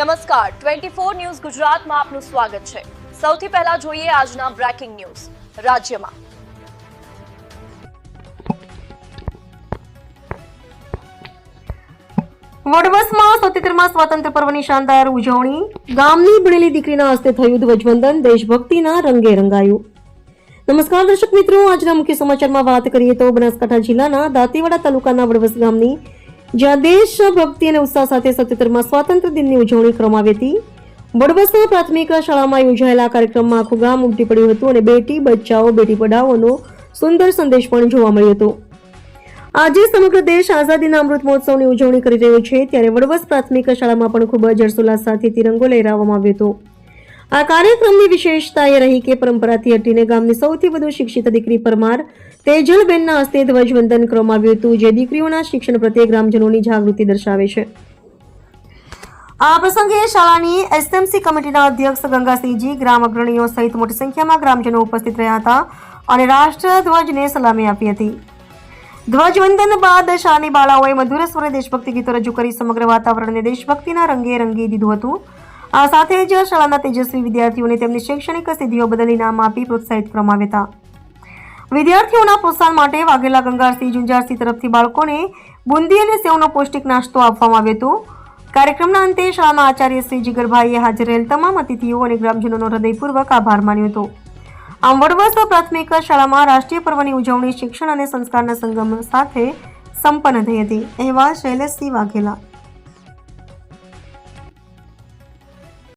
નમસ્કાર. Twenty four news ગુજરાતમાં આપનું સ્વાગત છે. સૌથી પહેલા જોઈએ આજના બ્રેકિંગ ન્યૂઝ. રાજ્યમાં વડવસમાં સત્યોતેરમાં સ્વાતંત્ર્ય પર્વની શાનદાર ઉજવણી. ગામની ભણેલી દીકરીના હસ્તે થયું ધ્વજવંદન. દેશભક્તિના રંગે રંગાયું. નમસ્કાર દર્શક મિત્રો, આજના મુખ્ય સમાચારમાં વાત કરીએ તો બનાસકાંઠા જિલ્લાના દાંતીવાડા તાલુકાના વડવસ ગામની જ્યાં દેશ ભક્તિ અને ઉત્સાહ સાથે સત્યોતેરમાં સ્વાતંત્ર્ય દિનની ઉજવણી કરવામાં આવી હતી. વડવસના પ્રાથમિક શાળામાં યોજાયેલા કાર્યક્રમમાં આખું ગામ ઉમટી પડ્યું હતું અને બેટી બચાવો બેટી પઢાઓનો સુંદર સંદેશ પણ જોવા મળ્યો હતો. આજે સમગ્ર દેશ આઝાદીના અમૃત મહોત્સવની ઉજવણી કરી રહ્યો છે, ત્યારે વડવસ પ્રાથમિક શાળામાં પણ ખૂબ જ હર્ષોલ્લાસ સાથે તિરંગો લહેરાવવામાં આવ્યો હતો. આ કાર્યક્રમની વિશેષતા એ રહી કે પરંપરાથી હટીને ગામની સૌથી વધુ શિક્ષિત દીકરી પરમાર, તેજલબેનના હસ્તે ધ્વજવંદન કરવામાં આવ્યું હતું, જે દીકરીઓના શિક્ષણ પ્રત્યે ગ્રામજનોની જાગૃતિ દર્શાવે છે. આ પ્રસંગે શાળાની એસએમસી કમિટીના અધ્યક્ષ ગંગાસિંહજી, ગ્રામ અગ્રણીઓ સહિત મોટી સંખ્યામાં ગ્રામજનો ઉપસ્થિત રહ્યા હતા અને રાષ્ટ્રધ્વજને સલામી આપી હતી. ધ્વજવંદન બાદ શાળાની બાળાઓએ મધુર સ્વરે દેશભક્તિ ગીતો રજૂ કરી સમગ્ર વાતાવરણને દેશભક્તિના રંગે રંગી દીધું હતું. આ સાથે જ શાળાના તેજસ્વી વિદ્યાર્થીઓને તેમની શૈક્ષણિક સિદ્ધિઓ બદલ ઇનામ આપી પ્રોત્સાહિત કરવામાં હતા. વિદ્યાર્થીઓના પ્રોત્સાહન માટે વાઘેલા ગંગારસિંહ જુંજારસિંહ તરફથી બાળકોને બુંદી અને સેવનો પૌષ્ટિક નાસ્તો આપવામાં આવ્યો હતો. કાર્યક્રમના અંતે શાળાના આચાર્ય શ્રી જીગરભાઈએ હાજર રહેલ તમામ અતિથિઓ અને ગ્રામજનોનો હૃદયપૂર્વક આભાર માન્યો હતો. આમ વડવસ પ્રાથમિક શાળામાં રાષ્ટ્રીય પર્વની ઉજવણી શિક્ષણ અને સંસ્કારના સંગમ સાથે સંપન્ન થઈ હતી. અહેવાલ શૈલેષસિંહ વાઘેલા.